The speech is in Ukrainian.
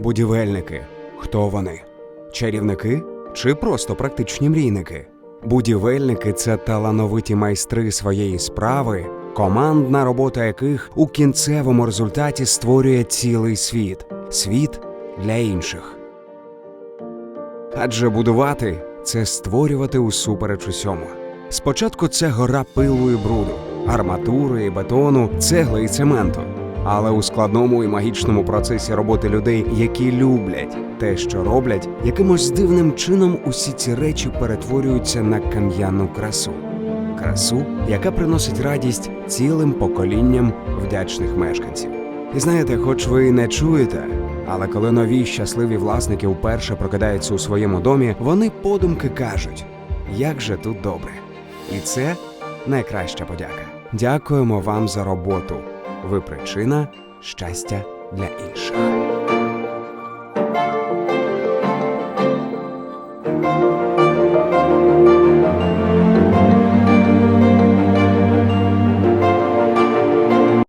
Будівельники. Хто вони? Чарівники чи просто практичні мрійники? Будівельники це талановиті майстри своєї справи, командна робота яких у кінцевому результаті створює цілий світ світ для інших. Адже будувати це створювати усупереч усьому. Спочатку це гора пилу і бруду, арматури і бетону, цегли і цементу. Але у складному і магічному процесі роботи людей, які люблять те, що роблять, якимось дивним чином усі ці речі перетворюються на кам'яну красу. Красу, яка приносить радість цілим поколінням вдячних мешканців. І знаєте, хоч ви не чуєте, але коли нові щасливі власники вперше прокидаються у своєму домі, вони подумки кажуть: як же тут добре. І це найкраща подяка. Дякуємо вам за роботу. Ви причина щастя для інших.